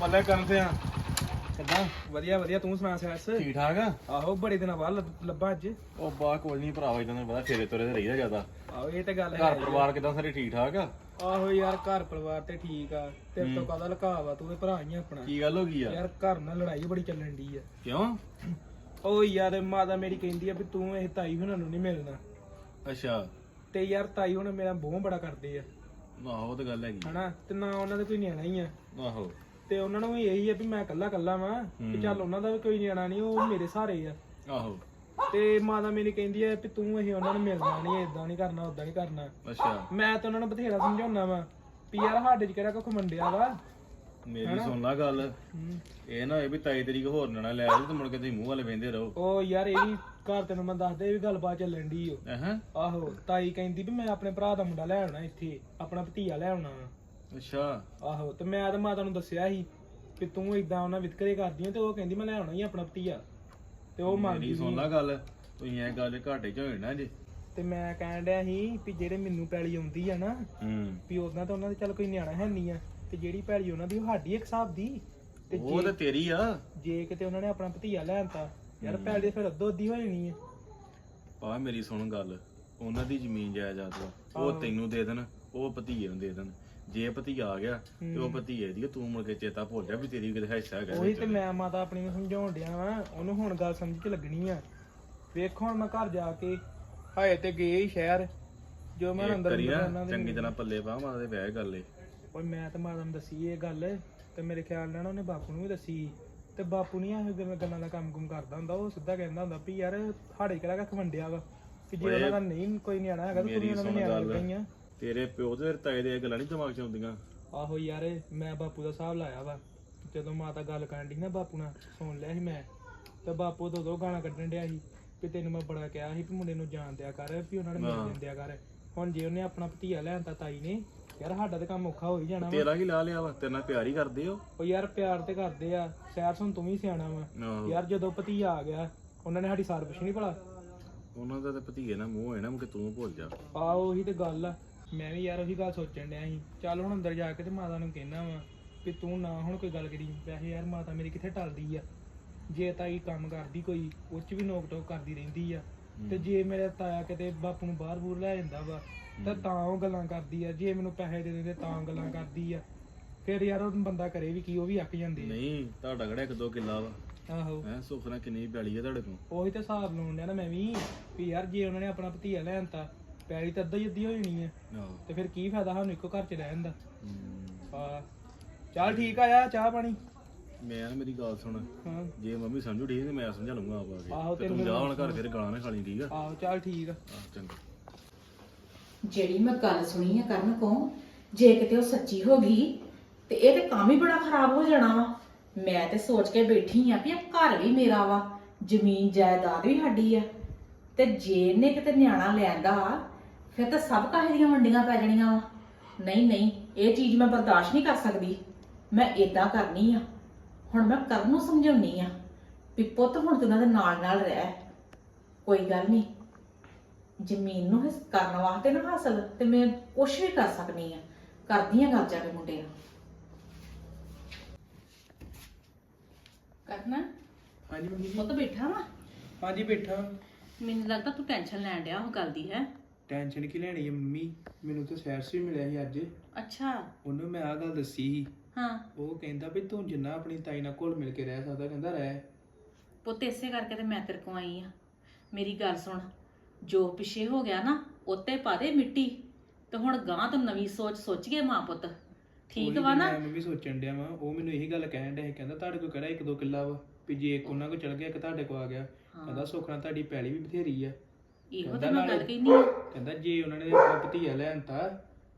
ਬੱਲੇ ਕਰਨ ਤੇ ਆ। ਕਿੱਦਾਂ? ਵਧੀਆ ਵਧੀਆ। ਤੂੰ ਸੁਣਾ ਸੈਸ ਠੀਕ ਠਾਕ ਆ? ਆਹੋ ਬੜੇ ਦਿਨਾਂ ਬਾਅਦ ਲੱਭ- ਲੱਭਾ ਅੱਜ। ਉਹ ਬਾ ਕੋਈ ਨਹੀਂ ਭਰਾਵਾ ਇਦਾਂ ਦਾ ਪਤਾ ਫੇਰੇ ਤੁਰੇ ਤੇ ਰਹੀਦਾ ਜ਼ਿਆਦਾ। ਆਹੋ ਇਹ ਤੇ ਗੱਲ ਹੈ ਘਰ ਪਰਿਵਾਰ ਕਿਦਾਂ ਸਾਰੇ ਠੀਕ ਠਾਕ ਆ? ਆਹੋ ਯਾਰ ਘਰ ਪਰਿਵਾਰ ਤੇ ਠੀਕ ਆ। ਤੇਰੇ ਤੋਂ ਕਾਹਦਾ ਲੁਕਾਵਾ ਤੂੰ ਤੇ ਭਰਾ ਹੀ ਆ ਆਪਣਾ। ਕੀ ਗੱਲ ਹੋ ਗਈ ਆ? ਯਾਰ ਘਰ ਨਾਲ ਲੜਾਈ ਬੜੀ ਚੱਲਣ ਦੀ ਆ। ਕਿਉਂ? ਉਹ ਯਾਰ ਮਾਤਾ ਮੇਰੀ ਕਹਿੰਦੀ ਆ ਵੀ ਤੂੰ ਇਹ ਤਾਈ ਹੁਣਾਂ ਨੂੰ ਨਹੀਂ ਮਿਲਣਾ। ਅੱਛਾ। ਤੇ ਯਾਰ ਤਾਈ ਹੁਣ ਮੇਰਾ ਬਹੁਤ ਬੜਾ ਕਰਦੇ ਆ। ਆਹੋ ਉਹ ਤਾਂ ਗੱਲ ਹੈਗੀ। ਹਨਾ? ਤੇ ਨਾ ਉਹਨਾਂ ਦੇ ਕੋਈ ਨਿਆਣਾ ਹੀ ਆ। ਆਹੋ। ਤੇ ਉਹਨਾਂ ਨੂੰ ਵੀ ਇਹੀ ਆ ਵੀ ਮੈਂ ਇਕੱਲਾ ਇਕੱਲਾ ਵਾਂ ਕਿ ਚੱਲ ਉਹਨਾਂ ਦਾ ਵੀ ਕੋਈ ਨਿਆਣਾ ਨਹੀਂ ਉਹ ਮੇਰੇ ਸਹਾਰੇ ਆ। ਆਹੋ। ਤੇ ਮਾਤਾ ਮੇਰੀ ਕਹਿੰਦੀ ਆ ਵੀ ਤੂੰ ਇਹ ਉਹਨਾਂ ਨੂੰ ਮਿਲਣਾ ਨਹੀਂ ਇਦਾਂ ਨਹੀਂ ਕਰਨਾ ਉਦਾਂ ਨਹੀਂ ਕਰਨਾ। ਅੱਛਾ। ਮੈਂ ਤਾਂ ਉਹਨਾਂ ਨੂੰ ਬਥੇਰਾ ਸਮਝਾਉਣਾ ਵਾ ਵੀ ਯਾਰ ਸਾਡੇ ਚ ਕਿਹੜਾ ਕੁਝ ਮੰਡਿਆ ਵਾ। ਮੇਰੀ ਸੁਣ ਲੈ ਗੱਲ। ਇਹ ਨਾ ਹੋਏ ਵੀ ਤਾਈ ਤੇਰੀ ਕੋ ਹੋਰ ਨਾ ਲੈ ਆਈ ਤੇ ਮੁੜ ਕੇ ਤੁਸੀਂ ਮੂੰਹ ਵਾਲੇ ਵੇਂਦੇ ਰਹੋ। ਉਹ ਯਾਰ ਇਹ ਵੀ ਘਰ ਤੈਨੂੰ ਮੈਂ ਦੱਸਦਾ ਇਹ ਵੀ ਗੱਲਬਾਤ ਚੱਲਣ ਦੀ ਓ। ਆਹੋ ਤਾਈ ਕਹਿੰਦੀ ਵੀ ਮੈਂ ਆਪਣੇ ਭਰਾ ਦਾ ਮੁੰਡਾ ਲੈ ਆਉਣਾ ਇੱਥੇ ਆਪਣਾ ਭਤੀਆ ਲੈ ਆਉਣਾ ਵਾ। ਅੱਛਾ। ਆਹੋ ਤੇ ਮੈਂ ਤਾਂ ਮਾਤਾ ਨੂੰ ਦੱਸਿਆ ਸੀ ਕਿ ਤੂੰ ਇਦਾਂ ਉਹਨਾਂ ਵਿਤਕਰੇ ਕਰਦੀ ਆ ਤੇ ਉਹ ਕਹਿੰਦੀ ਮੈਂ ਲੈ ਆਉਣਾ ਹੀ ਆਪਣਾ ਭਤੀਆ। ਤੇ ਉਹ ਮੰਨਦੀ ਮੇਰੀ ਸੁਣ ਲੈ ਗੱਲ ਤੁਸੀਂ ਐ ਗੱਲ ਘਾਟੇ ਚ ਹੋਏ ਨਾ ਜੇ। ਤੇ ਮੈਂ ਕਹਿਣ ਡਿਆ ਸੀ ਵੀ ਜਿਹੜੇ ਮੈਨੂੰ ਪੈਲੀ ਆਉਂਦੀ ਆ ਨਾ ਹੂੰ। ਵੀ ਉਹਨਾਂ ਤਾਂ ਉਹਨਾਂ ਦੇ ਚੱਲ ਕੋਈ ਨਿਆਣਾ ਹੈ ਨਹੀਂ ਆ ਤੇ ਜਿਹੜੀ ਪੈਲੀ ਉਹਨਾਂ ਦੀ ਉਹ ਸਾਡੀ ਇੱਕ ਹਿਸਾਬ ਦੀ। ਤੇ ਉਹ ਤਾਂ ਤੇਰੀ ਆ। ਜੇ ਕਿਤੇ ਉਹਨਾਂ ਨੇ ਆਪਣਾ ਭਤੀਆ ਲੈਣਤਾ ਯਾਰ ਪੈਲੀ ਫਿਰ ਅੱਧੋ ਅੱਧੀ ਹੋ ਜਾਣੀ ਆ। ਪਾ ਮੇਰੀ ਸੁਣ ਗੱਲ ਉਹਨਾਂ ਦੀ ਜ਼ਮੀਨ ਜਾਇਦਾਦ ਵਾ ਉਹ ਤੈਨੂੰ ਦੇ ਦੇਣ ਉਹ ਭਤੀਏ ਨੂੰ ਦੇ ਦੇਣ। ਜੇ ਭਤੀਆ ਆ ਗਿਆ ਤੇ ਉਹ ਭਤੀਏ ਦੀ ਆ, ਤੂੰ ਮੁੜ ਕੇ ਚੇਤਾ ਭੁੱਲ ਜਾ ਵੀ ਤੇਰੀ ਵੀ ਕਿਤੇ ਹਿੱਸਾ ਹੈਗਾ ਉਹੀ। ਤੇ ਮੈਂ ਮਾਤਾ ਆਪਣੀ ਨੂੰ ਸਮਝਾਉਣ ਡਿਆ ਵਾਂ ਉਹਨੂੰ ਹੁਣ ਗੱਲ ਸਮਝ ਚ ਲੱਗਣੀ ਆ। ਵੇਖੋ ਹੁਣ ਮੈਂ ਘਰ ਜਾ ਕੇ ਹਾਏ ਤੇ ਗਏ ਹੀ ਸ਼ਹਿਰ। ਜੋ ਮੈਂ ਅੰਦਰ ਕਰੀ ਅੰਦਰ ਨਾ ਉਹਨਾਂ ਦੇ ਚੰਗੀ ਤਰ੍ਹਾਂ ਪੱਲੇ ਪਾ ਮਾਂ ਦੇ ਵਿਆਹ ਕਰ ਲੈ ਓਏ ਮੈਂ ਤਾਂ ਮਾਤਾ ਨੂੰ ਦੱਸੀ ਇਹ ਗੱਲ ਤੇ ਮੇਰੇ ਖਿਆਲ ਨਾਲ ਉਹਨੇ ਬਾਪੂ ਨੂੰ ਵੀ ਦੱਸੀ। ਤੇ ਬਾਪੂ ਨਹੀਂ ਇਹੋ ਜਿਹੀਆਂ ਗੱਲਾਂ ਦਾ ਕੰਮ ਕੁਮ ਕਰਦਾ ਹੁੰਦਾ ਉਹ ਸਿੱਧਾ ਕਹਿੰਦਾ ਹੁੰਦਾ ਵੀ ਯਾਰ ਸਾਡੇ ਕਿਹੜਾ ਕੱਖ ਵੰਡਿਆ ਵਾ ਕਿ ਜੇ ਉਹਨਾਂ ਦਾ ਨਹੀਂ ਕੋਈ ਨਿਆਣਾ ਹੈਗਾ ਤਾਂ ਮੇਰੀ ਉਹਨਾਂ ਨੂੰ ਸੁਣ ਨਿਆਣਾ ਗੱਲ। ਤੇਰੇ ਪਿਓ ਤੇ ਤੇਰੇ ਤਾਏ ਦੇ ਇਹ ਗੱਲਾਂ ਨਹੀਂ ਦਿਮਾਗ 'ਚ ਆਉਂਦੀਆਂ? ਆਹੋ ਯਾਰ ਮੈਂ ਬਾਪੂ ਦਾ ਹਿਸਾਬ ਲਾਇਆ ਵਾ। ਜਦੋਂ ਮਾਤਾ ਗੱਲ ਕਰਨ ਦੀ ਨਾ ਬਾਪੂ ਨਾਲ ਸੁਣ ਲਿਆ ਸੀ ਮੈਂ। ਤੇ ਬਾਪੂ ਦੋ ਦੋ ਗਾਣਾ ਕੱਢਣ ਡਿਆ ਸੀ ਵੀ ਤੈਨੂੰ ਮੈਂ ਬੜਾ ਕਿਹਾ ਸੀ ਵੀ ਮੁੰਡੇ ਨੂੰ ਜਾਣ ਦਿਆ ਕਰ ਵੀ ਉਹਨਾਂ ਨੇ ਮਿਲ ਦਿੰਦਿਆ ਕਰ। ਹੁਣ ਜੇ ਉਹਨੇ ਆਪਣਾ ਭਤੀਆ ਲੈਣ ਤਾਈ ਨੇ ਯਾਰ ਸਾਡਾ ਤਾਂ ਕੰਮ ਔਖਾ ਹੋ ਹੀ ਜਾਣਾ ਵਾ। ਤੇਰਾ ਕੀ ਲਾ ਲਿਆ ਵਾ? ਤੇਰੇ ਨਾਲ ਪਿਆਰ ਹੀ ਕਰਦੇ ਹੋ? ਉਹ ਯਾਰ ਪਿਆਰ ਤੇ ਕਰਦੇ ਆ। ਸੈਰ ਸੁਣ ਤੂੰ ਵੀ ਸਿਆਣਾ ਵਾ। ਆਹੋ। ਯਾਰ ਜਦੋਂ ਭਤੀਆ ਆ ਗਿਆ ਉਹਨਾਂ ਨੇ ਸਾਡੀ ਸਾਰ ਪੁੱਛਣੀ ਭਲਾ। ਉਹਨਾਂ ਦਾ ਤੇ ਭਤੀਏ ਨਾਲ ਮੂੰਹ ਹੈ ਨਾ ਕਿ ਤੂੰ ਭੁੱਲ ਜਾ। ਆ ਉਹੀ ਤੇ ਗੱਲ ਆ। ਮੈਂ ਵੀ ਯਾਰ ਉਹੀ ਗੱਲ ਸੋਚਣ ਡਿਆ ਸੀ। ਚੱਲ ਹੁਣ ਅੰਦਰ ਜਾ ਕੇ ਤੇ ਮਾਤਾ ਨੂੰ ਕਹਿਣਾ ਵਾ ਕਿ ਤੂੰ ਨਾ ਹੁਣ ਕੋਈ ਗੱਲ ਕਰੀ। ਵੈਸੇ ਯਾਰ ਮਾਤਾ ਮੇਰੀ ਕਿੱਥੇ ਟਲਦੀ ਆ? ਜੇ ਤਾਈ ਕੰਮ ਕਰਦੀ ਕੋਈ ਉਹ ਚ ਵੀ ਨੋਕ ਟੋਕ ਕਰਦੀ ਰਹਿੰਦੀ ਆ। ਤੇ ਜੇ ਮੇਰੇ ਤਾਇਆ ਕਿਤੇ ਬਾਪੂ ਨੂੰ ਬਾਹਰ ਬੂਰ ਲੈ ਜਾਂਦਾ ਵਾ ਤਾਂ ਤਾਂ ਉਹ ਗੱਲਾਂ ਕਰਦੀ ਆ। ਜੇ ਮੈਨੂੰ ਪੈਸੇ ਦੇ ਦਿੰਦੇ ਤਾਂ ਗੱਲਾਂ ਕਰਦੀ ਆ। ਫਿਰ ਯਾਰ ਉਹ ਬੰਦਾ ਕਰੇ ਵੀ ਕੀ ਉਹ ਵੀ ਅੱਕ ਜਾਂਦੇ ਆ। ਨਹੀਂ ਤੁਹਾਡਾ ਕਿਹੜਾ ਇੱਕ ਦੋ ਕਿੱਲਾ ਵਾ। ਆਹੋ। ਹੈ ਸੁੱਖ ਨਾਲ ਕਿੰਨੀ ਪਿਆਲੀ ਹੈ ਤੁਹਾਡੇ ਕੋਲ? ਉਹੀ ਤੇ ਹਿਸਾਬ ਲਾਉਣ ਡਿਆ ਨਾ ਮੈਂ ਵੀ ਵੀ ਯਾਰ ਜੇ ਉਹਨਾਂ ਨੇ ਆਪਣਾ ਭਤੀਆ ਲੈਣ ਤਾਂ ਪੈਲੀ ਤਾਂ ਅੱਧਾ ਹੀ ਅੱਧੀ ਹੋ ਜਾਣੀ ਆ। ਆਹੋ ਤੇ ਫਿਰ ਕੀ ਫਾਇਦਾ ਸਾਨੂੰ ਇੱਕੋ ਘਰ 'ਚ ਰਹਿਣ ਦਾ? ਹਮ, ਆ ਚੱਲ ਠੀਕ ਆ ਯਾਰ ਚਾਹ ਪਾਣੀ। ਮੈਂ ਨਾ ਮੇਰੀ ਗੱਲ ਸੁਣ। ਹਾਂ। ਜੇ ਮੰਮੀ ਸਮਝੂ ਠੀਕ ਤੇ ਮੈਂ ਸਮਝਾ ਲੂੰਗਾ ਆਪ ਆ ਆਹੋ, ਕੇ ਤੇ ਤੈਨੂੰ ਤੂੰ ਜਾ ਹੁਣ ਘਰ ਫਿਰ ਗਾਲਾਂ ਨਾ ਖਾਲੀ ਠੀਕ ਆ? ਆਹੋ ਚੱਲ ਠੀਕ ਆ। ਆਹ ਚੰਗਾ। ਜਿਹੜੀ ਮੈਂ ਗੱਲ ਸੁਣੀ ਆ ਕਰਨ ਕੋ ਜੇ ਕਿਤੇ ਉਹ ਸੱਚੀ ਹੋ ਗਈ ਤੇ ਇਹ ਤੇ ਕੰਮ ਹੀ ਬੜਾ ਖਰਾਬ ਹੋ ਜਾਣਾ ਵਾ। ਮੈਂ ਤੇ ਸੋਚ ਕੇ ਬੈਠੀ ਆ ਵੀ ਇਹ ਘਰ ਵੀ ਮੇਰਾ ਵਾ ਜ਼ਮੀਨ ਜਾਇਦਾਦ ਵੀ ਸਾਡੀ ਆ। ਤੇ ਜੇ ਇਹਨੇ ਕਿਤੇ ਨਿਆਣਾ ਲੈਂਦਾ ਫਿਰ ਤਾਂ ਸਭ ਕਾਹੇ ਦੀਆਂ ਵੰਡੀਆਂ ਪੈ ਜਾਣੀਆਂ ਵਾ। ਨਹੀਂ ਨਹੀਂ ਇਹ ਚੀਜ਼ ਮੈਂ ਬਰਦਾਸ਼ਤ ਨਹੀਂ ਕਰ ਸਕਦੀ। ਮੈਂ ਇਦਾਂ ਕਰਨੀ ਆ। ਹੁਣ ਮੈਂ ਕਰਨ ਨੂੰ ਸਮਝਾਉਣੀ ਆ ਵੀ ਪੁੱਤ ਹੁਣ ਤੂੰ ਉਹਨਾਂ ਦੇ ਨਾਲ ਨਾਲ ਰਹਿ। ਕੋਈ ਗੱਲ ਨਹੀਂ। ਜ਼ਮੀਨ ਨੂੰ ਹਿਸ ਕਰਨ ਵਾਸਤੇ ਨਾ ਹਾਸਲ ਤੇ ਮੈਂ ਕੁਛ ਵੀ ਕਰ ਸਕਦੀ ਆ। ਕਰਦੀ ਆ ਗੱਲ ਜਾ ਕੇ ਮੁੰਡੇ ਨਾਲ। ਕਰਨਾ? ਹਾਂਜੀ ਮੰਮੀ ਜੀ। ਪੁੱਤ ਬੈਠਾ ਵਾ? ਹਾਂਜੀ ਬੈਠਾ। ਮੈਨੂੰ ਲੱਗਦਾ ਤੂੰ ਟੈਨਸ਼ਨ ਲੈਣ ਡਿਆ ਉਹ ਗੱਲ ਦੀ ਹੈ? ਟੈਨਸ਼ਨ ਕੀ ਲੈਣੀ ਹੈ ਮੰਮੀ? ਮੈਨੂੰ ਤਾਂ ਸੈਰ ਵੀ ਮਿਲਿਆ ਸੀ ਅੱਜ। ਅੱਛਾ। ਉਹਨੂੰ ਮੈਂ ਆ ਗੱਲ ਦੱਸੀ ਸੀ। ਹਾਂ। ਉਹ ਕਹਿੰਦਾ ਵੀ ਤੂੰ ਜਿੰਨਾ ਆਪਣੀ ਤਾਈ ਨਾਲ ਘੁਲ ਮਿਲ ਕੇ ਰਹਿ ਸਕਦਾ ਕਹਿੰਦਾ ਰਹਿ। ਪੁੱਤ ਇਸੇ ਕਰਕੇ ਤੇ ਮੈਂ ਤੇਰੇ ਕੋ ਆਈ ਆ ਮੇਰੀ ਗੱਲ ਸੁਣ ਜੋ ਪਿਛੇ ਹੋ ਗਿਆ ਨਾ ਉੱਤੇ ਪਾ ਦੇ ਮਿੱਟੀ। ਤੇ ਹੁਣ ਗਾਂ ਤੋਂ ਨਵੀਂ ਸੋਚ ਸੋਚੀਏ ਮਾਂ ਪੁੱਤ। ਠੀਕ ਉਹੀ ਵਾ ਤੇ ਨਾ? ਮੈਂ ਮੰਮੀ ਸੋਚਣ ਡਿਆ ਵਾਂ। ਉਹ ਮੈਨੂੰ ਇਹੀ ਗੱਲ ਕਹਿਣ ਡਿਆ ਸੀ ਕਹਿੰਦਾ ਤੁਹਾਡੇ ਕੋਲ ਕਿਹੜਾ ਇੱਕ ਦੋ ਕਿੱਲਾ ਵਾ? ਵੀ ਜੇ ਇੱਕ ਉਹਨਾਂ ਕੋਲ ਚਲ ਗਿਆ ਇੱਕ ਤੁਹਾਡੇ ਕੋਲ ਆ ਗਿਆ। ਕਹਿੰਦਾ ਸੁੱਖ ਨਾਲ ਤੁਹਾਡੀ ਪੈਲੀ ਵੀ ਬਥੇਰੀ ਆ। ਇਹੋ ਕਹਿੰਦਾ ਤੇ ਮੈਂ ਨਾਲੇ- ਗੱਲ ਕਹਿੰਦੀ ਆ। ਕਹਿੰਦਾ ਜੇ ਉਹਨਾਂ ਨੇ ਆਪਣਾ ਭਤੀਆ ਲੈਣ ਤਾਂ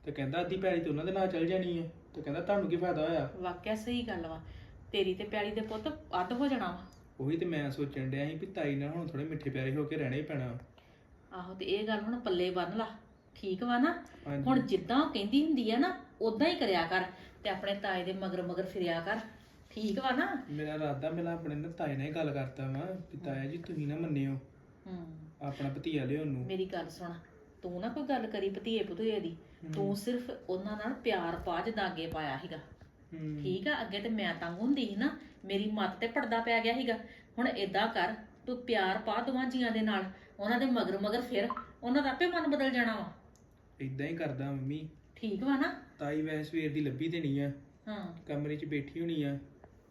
ਤੇ ਕਹਿੰਦਾ ਅੱਧੀ ਪੈਲੀ ਤੇ ਉਹਨਾਂ ਦੇ ਨਾਲ ਚਲ ਜਾਣੀ ਆ ਤੇ ਕਹਿੰਦਾ ਤੁਹਾਨੂੰ ਕੀ ਫਾਇਦਾ ਹੋਇਆ? ਵਾਕਿਆ ਸਹੀ ਗੱਲ ਵਾ। ਤੇਰੀ ਤੇ ਪਿਆਲੀ ਦੇ ਪੁੱਤ ਅੱਡ ਹੋ ਜਾਣਾ ਵਾ। ਉਹੀ ਤੇ ਮੈਂ ਸੋਚਣ ਡਿਆ ਸੀ ਵੀ ਤਾਈ ਨਾਲ ਹੁਣ ਥੋੜੇ ਮਿੱਠੇ ਪਿਆਰੇ ਹੋ ਕੇ ਰਹਿਣਾ ਹੀ ਪੈਣਾ। ਆਹੋ ਤੇ ਇਹ ਗੱਲ ਹੁਣ ਪੱਲੇ ਬੰਨ ਲਾ। ਠੀਕ ਵਾ ਨਾ? ਹਾਂਜੀ। ਹੁਣ ਜਿੱਦਾਂ ਉਹ ਕਹਿੰਦੀ ਹੁੰਦੀ ਆ ਨਾ ਉਦਾਂ ਹੀ ਕਰਿਆ ਕਰ ਤੇ ਆਪਣੇ ਤਾਏ ਦੇ ਮਗਰ ਮਗਰ ਫਿਰਿਆ ਕਰ। ਠੀਕ ਵਾ ਨਾ? ਮੇਰਾ ਇਰਾਦਾ ਮੇਰਾ ਆਪਣੇ ਨਾਲ ਤਾਏ ਨਾਲ ਹੀ ਗੱਲ ਕਰਤਾ ਵਾਂ ਵੀ ਤਾਇਆ ਜੀ ਤੁਸੀਂ ਨਾ ਮੰਨਿਓ। ਹੂੰ। ਆਪਣਾ ਭਤੀਆ ਲਿਓ ਨੂੰ ਮੇਰੀ ਗੱਲ ਸੁਣ ਤੂੰ ਨਾ ਕੋਈ ਗੱਲ ਕਰੀ ਭਤੀਏ ਭਤੂਏ ਦੀ। ਤੂੰ ਸਿਰਫ ਉਹਨਾਂ ਨਾਲ ਪਿਆਰ ਪਾ ਜਿੱਦਾਂ ਅੱਗੇ ਪਾਇਆ ਸੀਗਾ। ਹੂੰ। ਠੀਕ ਆ ਅੱਗੇ ਤੇ ਮੈਂ ਤੰਗ ਹੁੰਦੀ ਸੀ ਨਾ ਮੇਰੀ ਮੱਤ ਤੇ ਪਰਦਾ ਪੈ ਗਿਆ ਸੀਗਾ। ਹੁਣ ਏਦਾਂ ਕਰ ਤੂੰ ਪਿਆਰ ਪਾ ਦੋਵਾਂ ਜੀਆਂ ਦੇ ਨਾਲ ਉਹਨਾਂ ਦੇ ਮਗਰ ਮਗਰ ਫਿਰ ਉਹਨਾਂ ਦਾ ਆਪੇ ਮਨ ਬਦਲ ਜਾਣਾ ਵਾ। ਇਦਾਂ ਹੀ ਕਰਦਾ ਮੰਮੀ। ਠੀਕ ਵਾ ਨਾ? ਤਾਈ ਵੈਸੇ ਸਵੇਰ ਦੀ ਲੱਭੀ ਤੇ ਨਹੀਂ ਆ। ਹਾਂ। ਕਮਰੇ 'ਚ ਬੈਠੀ ਹੋਣੀ ਆ।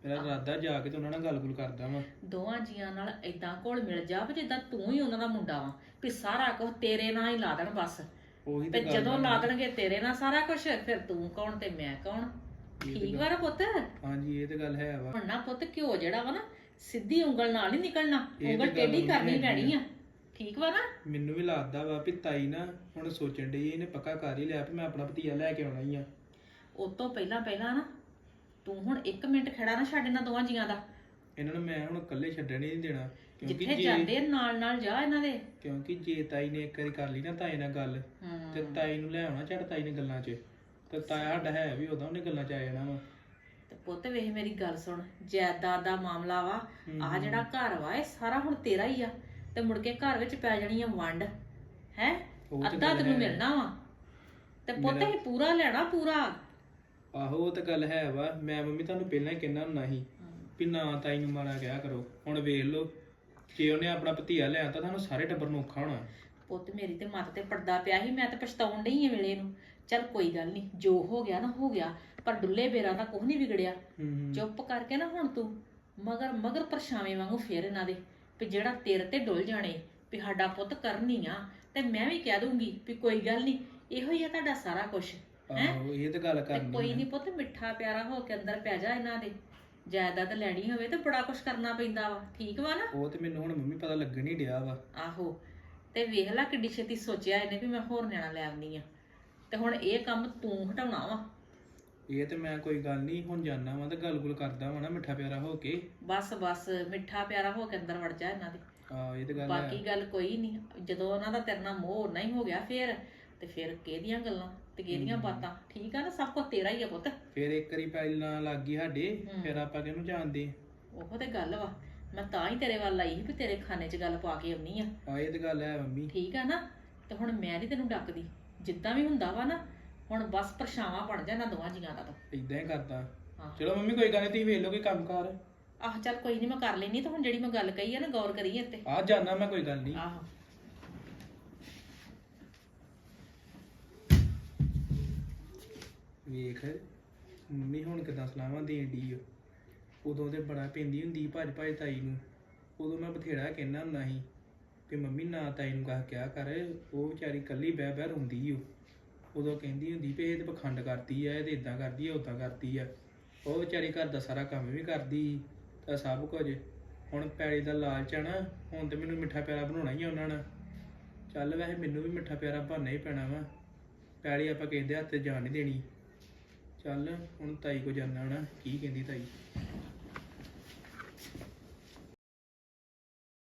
ਮੇਰਾ ਇਰਾਦਾ ਜਾ ਕੇ ਤੇ ਉਹਨਾਂ ਨਾਲ ਗੱਲ-ਗੁਲ ਕਰਦਾ ਵਾਂ। ਦੋਵਾਂ ਜੀਆਂ ਨਾਲ ਏਦਾਂ ਘੁਲ ਮਿਲ ਜਾ ਵੀ ਜਿੱਦਾਂ ਤੂੰ ਹੀ ਉਹਨਾਂ ਦਾ ਮੁੰਡਾ ਵਾ ਵੀ ਸਾਰਾ ਕੁਝ ਤੇਰੇ ਨਾਲ ਹੀ ਲਾ ਦੇਣ ਬਸ। ਉਹੀ ਤੇ ਤੇ ਗੱਲ ਜਦੋਂ। ਲਾ ਦੇਣਗੇ ਤੇਰੇ ਨਾਲ ਸਾਰਾ ਕੁਝ ਫਿਰ ਤੂੰ ਕੌਣ ਤੇ ਮੈਂ ਕੌਣ? ਇਹ ਤੇ ਠੀਕ ਵਾ ਨਾ ਪੁੱਤ? ਹਾਂਜੀ ਇਹ ਤੇ ਗੱਲ ਹੈ ਵਾ। ਹੁਣ ਨਾ ਪੁੱਤ ਘਿਓ ਜਿਹੜਾ ਵਾ ਨਾ ਸਿੱਧੀ ਉਂਗਲ ਨਾਲ ਨਹੀਂ ਨਿਕਲਣਾ ਇਹ ਤੇ ਉਂਗਲ ਗੱਲ ਟੇਢੀ ਕਰਨੀ ਹੈਗੀ ਪੈਣੀ ਆ। ਠੀਕ ਵਾ ਨਾ? ਮੈਨੂੰ ਵੀ ਲੱਗਦਾ ਵਾ ਵੀ ਤਾਈ ਨਾ ਹੁਣ ਸੋਚਣ ਡਈ ਇਹਨੇ ਪੱਕਾ ਕਰ ਹੀ ਲਿਆ ਵੀ ਮੈਂ ਆਪਣਾ ਭਤੀਆ ਲੈ ਕੇ ਆਉਣਾ ਹੀ ਆ। ਉਸ ਤੋਂ ਪਹਿਲਾਂ ਪਹਿਲਾਂ ਨਾ ਤੂੰ ਹੁਣ 1 ਮਿੰਟ ਖੜਾ ਨਾ ਛੱਡ ਇਹਨਾਂ ਦੋਵਾਂ ਜੀਆਂ ਦਾ। ਇਹਨਾਂ ਨੂੰ ਮੈਂ ਹੁਣ ਇਕੱਲੇ ਛੱਡਣ ਨਹੀਂ ਦੇਣਾ ਕਿਉਂਕਿ ਜਿੱਥੇ ਜੇ ਜਾਂਦੇ ਆ, ਨਾਲ ਨਾਲ ਜਾ ਇਹਨਾਂ ਦੇ। ਕਿਉਂਕਿ ਜੇ ਤਾਈ ਨੇ ਇੱਕ ਵਾਰੀ ਕਰ ਲਈ ਨਾ ਤਾਈ ਨਾਲ ਗੱਲ ਤੇ ਤਾਈ ਨੂੰ ਲੈ ਆਉਣਾ ਛੱਡ ਤਾਈ ਨੇ ਗੱਲਾਂ 'ਚ। ਤੇ ਤਾਇਆ ਸਾਡਾ ਹੈ ਵੀ ਉਹਦਾ ਉਹਨੇ ਗੱਲਾਂ 'ਚ ਆ ਜਾਣਾ ਵਾ। ਤੇ ਪੁੱਤ ਵੇਖ ਮੇਰੀ ਗੱਲ ਸੁਣ ਜਾਇਦਾਦ ਦਾ ਮਾਮਲਾ ਵਾ ਹਮ, ਆ ਜਿਹੜਾ ਘਰ ਵਾ ਇਹ ਸਾਰਾ ਹੁਣ ਤੇਰਾ ਹੀ ਆ ਤੇ ਮੁੜ ਕੇ ਘਰ ਵਿੱਚ ਪੈ ਜਾਣੀ ਆ ਵੰਡ ਹੈ? ਉਹ ਤੇ ਅੱਧਾ ਗੱਲ ਤੈਨੂੰ ਹੈ। ਮਿਲਣਾ ਵਾ। ਤੇ ਪੁੱਤ ਮੇਰਾ- ਇਹ ਪੂਰਾ ਲੈਣਾ ਪੂਰਾ। ਆਹੋ ਉਹ ਤਾਂ ਗੱਲ ਹੈ ਵਾ। ਮੈਂ ਮੰਮੀ ਤੁਹਾਨੂੰ ਪਹਿਲਾਂ ਹੀ ਕਹਿਣਾ ਸੀ ਵੀ ਨਾ ਤਾਈ ਨੂੰ ਮਾਰਾ ਕਿਹਾ ਕਰੋ। ਹੁਣ ਵੇਖ ਲਓ ਜੇ ਉਹਨੇ ਆਪਣਾ ਭਤੀਆ ਲਿਆ ਤਾਂ ਤੁਹਾਨੂੰ ਸਾਰੇ ਟੱਬਰ ਨੂੰ ਔਖਾ ਹੋਣਾ। ਪੁੱਤ ਮੇਰੀ ਤੇ ਮੱਤ ਤੇ ਪਰਦਾ ਪਿਆ ਸੀ। ਮੈਂ ਤੇ ਪਛਤਾਉਣ ਡਈ ਆ ਵੇਲੇ ਨੂੰ। ਚੱਲ ਕੋਈ ਗੱਲ ਨਹੀਂ ਜੋ ਹੋ ਗਿਆ ਨਾ ਹੋ ਗਿਆ ਪਰ ਡੁੱਲੇ ਬੇਰਾਂ ਦਾ ਕੁਝ ਨਹੀਂ ਵਿਗੜਿਆ। ਹੂੰ ਚੁੱਪ ਕਰਕੇ ਨਾ ਹੁਣ ਤੂੰ। ਮਗਰ ਮਗਰ ਪਰਛਾਵੇਂ ਵਾਂਗੂ ਫੇਰ ਇਹਨਾਂ ਦੇ ਵੀ ਜਿਹੜਾ ਤੇਰੇ ਤੇ ਡੁੱਲ ਜਾਣੇ ਵੀ ਸਾਡਾ ਪੁੱਤ ਕਰਨੀ ਆ ਤੇ ਮੈਂ ਵੀ ਕਹਿ ਦੂੰਗੀ ਵੀ ਕੋਈ ਗੱਲ ਨਹੀਂ ਇਹੋ ਹੀ ਆ ਤੁਹਾਡਾ ਸਾਰਾ ਕੁਝ ਹੈ ਆਹੋ ਇਹ ਤਾਂ ਗੱਲ ਤੇ ਕਰਨੀ ਕੋਈ। ਨਹੀਂ ਪੁੱਤ ਮਿੱਠਾ ਪਿਆਰਾ ਹੋ ਕੇ ਅੰਦਰ ਪੈ ਜਾ ਇਹਨਾਂ ਦੇ। ਜਾਇਦਾਦ ਲੈਣੀ ਹੋਵੇ ਤੇ ਬੜਾ ਕੁਝ ਕਰਨਾ ਪੈਂਦਾ ਵਾ। ਠੀਕ ਵਾ ਨਾ? ਉਹ ਤੇ ਮੈਨੂੰ ਹੁਣ ਮੰਮੀ ਪਤਾ ਲੱਗਣ ਹੀ ਡਿਆ ਵਾ। ਆਹੋ ਤੇ ਵੇਖ ਲੈ ਕਿੱਡੀ ਛੇਤੀ ਸੋਚਿਆ ਇਹਨੇ ਵੀ ਮੈਂ ਹੋਰ ਨਿਆਣਾ ਲੈ ਆਉਣੀ ਆ ਤੇ ਹੁਣ ਇਹ ਕੰਮ ਤੂੰ ਹਟਾਉਣਾ ਵਾ। ਇਹ ਤੇ ਮੈਂ ਕੋਈ ਗੱਲ ਨਹੀਂ ਹੁਣ ਜਾਣਾ ਵਾ ਤੇ ਗੱਲ-ਗੁਲ ਕਰਦਾ ਵਾ ਨਾ ਮਿੱਠਾ ਪਿਆਰਾ ਹੋ ਕੇ। ਬਸ ਬਸ ਮਿੱਠਾ ਪਿਆਰਾ ਹੋ ਕੇ ਅੰਦਰ ਵੜ ਜਾ ਇਹਨਾਂ ਦੇ। ਆ ਇਹ ਤੇ ਗੱਲ ਹੈ। ਬਾਕੀ ਗੱਲ ਕੋਈ ਨਹੀਂ ਜਦੋਂ ਉਹਨਾਂ ਦਾ ਤੇਰੇ ਨਾਲ ਮੋਹ ਨਹੀਂ ਹੋ ਗਿਆ ਫੇਰ ਤੇ ਫਿਰ ਕਿਹਦੀਆਂ ਗੱਲਾਂ ਤੇ ਕਿਹਦੀਆਂ ਬਾਤਾਂ? ਠੀਕ ਆ ਨਾ ਸਭ ਕੁਝ ਤੇਰਾ ਹੀ ਆ ਪੁੱਤ। ਫਿਰ ਇੱਕ ਵਾਰੀ ਪੈਲੀ ਨਾਲ ਲੱਗ ਗਈ ਸਾਡੇ ਹੂੰ। ਫਿਰ ਆਪਾਂ ਕਿਹਨੂੰ ਜਾਣਦੇ? ਉਹ ਤੇ ਗੱਲ ਵਾ। ਮੈਂ ਤਾਂ ਹੀ ਤੇਰੇ ਵੱਲ ਆਈ ਸੀ ਵੀ ਤੇਰੇ ਖਾਨੇ 'ਚ ਗੱਲ ਪਾ ਕੇ ਆਉਣੀ ਆ। ਆ ਇਹ ਤੇ ਗੱਲ ਹੈ ਮੰਮੀ। ਠੀਕ ਆ ਨਾ ਤੇ ਹੁਣ ਮੈਂ ਨਹੀਂ ਤੈਨੂੰ ਡੱਕਦੀ। ਜਿੱਦਾਂ ਵੀ ਹੁੰਦਾ ਵਾ ਨਾ ਹੁਣ ਬਸ ਪਰਛਾਵਾਂ ਬਣ ਜਾ ਇਹਨਾਂ ਦੋਵਾਂ ਜੀਆਂ ਦਾ ਤਾਂ। ਇਦਾਂ ਹੀ ਕਰਦਾ। ਹਾਂ। ਚਲੋ ਮੰਮੀ ਕੋਈ ਗੱਲ ਨਹੀਂ ਤੁਸੀਂ ਵੇਖ ਲਓ ਕੋਈ ਕੰਮ ਕਰ। ਆਹ ਚੱਲ ਕੋਈ ਨਹੀਂ ਮੈਂ ਕਰ ਲੈਣੀ ਤਾਂ ਹੁਣ ਜਿਹੜੀ ਮੈਂ ਗੱਲ ਕਹੀ ਆ ਨਾ ਗੌਰ ਕਰੀਏ ਤੇ। ਆ ਜਾਣਾ ਮੈਂ ਕੋਈ ਗੱਲ ਨਹੀਂ ਆਹੋ। ਵੇਖ, ਮੰਮੀ ਹੁਣ ਕਿਦਾਂ ਸਲਾਹਾਂ ਦੇਣ ਦੀ ਉਦੋਂ ਤੇ ਬੜਾ ਪੈਂਦੀ ਹੁੰਦੀ ਸੀ ਭੱਜ ਭੱਜ ਤਾਈ ਨੂੰ। ਉਦੋਂ ਮੈਂ ਬਥੇਰਾ ਕਹਿਣਾ ਹੁੰਦਾ ਸੀ ਕਿ ਮੰਮੀ ਨਾ ਤਾਈ ਨੂੰ ਕਹ ਕਿਆ ਕਰ, ਉਹ ਵਿਚਾਰੀ ਕੱਲੀ ਬਹਿ ਬਹਿ ਰੋਂਦੀ ਓ। ਉਦੋਂ ਕਹਿੰਦੀ ਹੁੰਦੀ ਵੀ ਇਹ ਤੇ ਪਖੰਡ ਕਰਦੀ ਆ, ਇਹ ਤੇ ਇਦਾਂ ਕਰਦੀ ਆ ਉਦਾਂ ਕਰਦੀ ਆ। ਉਹ ਵਿਚਾਰੀ ਘਰ ਦਾ ਸਾਰਾ ਕੰਮ ਵੀ ਕਰਦੀ ਸੀ, ਤਾਂ ਸਭ ਕੁਝ। ਹੁਣ ਪੈੜੀ ਦਾ ਲਾਲਚ ਆ ਨਾ, ਹੁਣ ਤੇ ਮੈਨੂੰ ਮਿੱਠਾ ਪਿਆਰਾ ਬਣਾਉਣਾ ਹੀ ਆ ਉਹਨਾਂ ਨੇ ਚੱਲ ਵੈਸੇ ਮੈਨੂੰ ਵੀ ਮਿੱਠਾ ਪਿਆਰਾ ਬਣਨਾ ਹੀ ਪੈਣਾ ਵਾ। ਪੈੜੀ ਆਪਾਂ ਕਿਸੇ ਦੇ ਹੱਥ ਜਾਣ ਨਹੀਂ ਦੇਣੀ। ਚੱਲ ਹੁਣ ਤਾਈ ਕੋ ਜਾਣਾ ਹਣਾ ਕੀ ਕਹਿੰਦੀ ਤਾਈ?